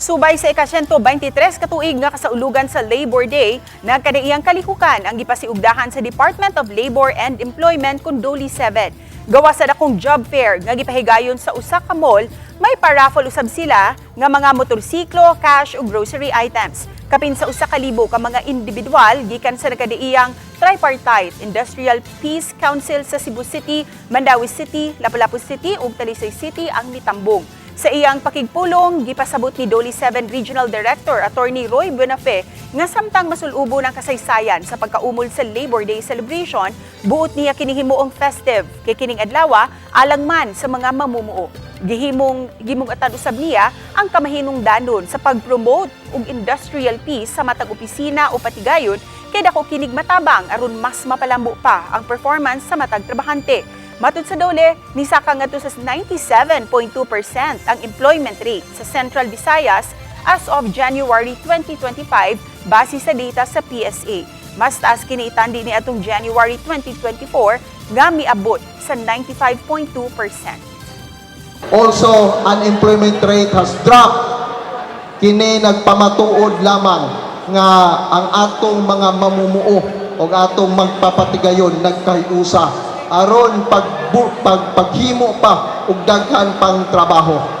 Subay sa ika-123 katuig nga kasaulugan sa Labor Day, nagkadaiyang kalihukan ang gipasiugdahan sa Department of Labor and Employment kun Doli 7. Gawa sa dakong job fair nga gipahigayon sa usa ka mall, may paraffle usab sila nga mga motorsiklo, cash ug grocery items. Kapin sa usa ka libo ka mga individual gikan sa nagkadaiyang tripartite Industrial Peace Council sa Cebu City, Mandawi City, Lapu-Lapu City ug Talisay City ang nitambong. Sa iyang pakigpulong, gipasabot ni Doli 7 Regional Director Attorney Roy Buenafe nga samtang masulubo ng kasaysayan sa pagkaumol sa Labor Day celebration, buot niya kinihimuong festive kay kining adlaw alang man sa mga mamumuo. Gihimong gimong atan usab niya ang kamahinong danon sa pag-promote og industrial peace sa matag opisina o patigayon kay dako kinig matabang aron mas mapalambo pa ang performance sa matag trabahante. Matud sa dole, nisaka ngadto sa 97.2% ang employment rate sa Central Visayas as of January 2025 base sa data sa PSA. Mas taas kini itandi ni atong January 2024 nga miabot sa 95.2%. Also, unemployment rate has dropped. Kini nagpamatuod lamang nga ang atong mga mamumuo o atong magpapatigayon nagkahiusa aron pag, pag paghimo pa og daghan pang trabaho.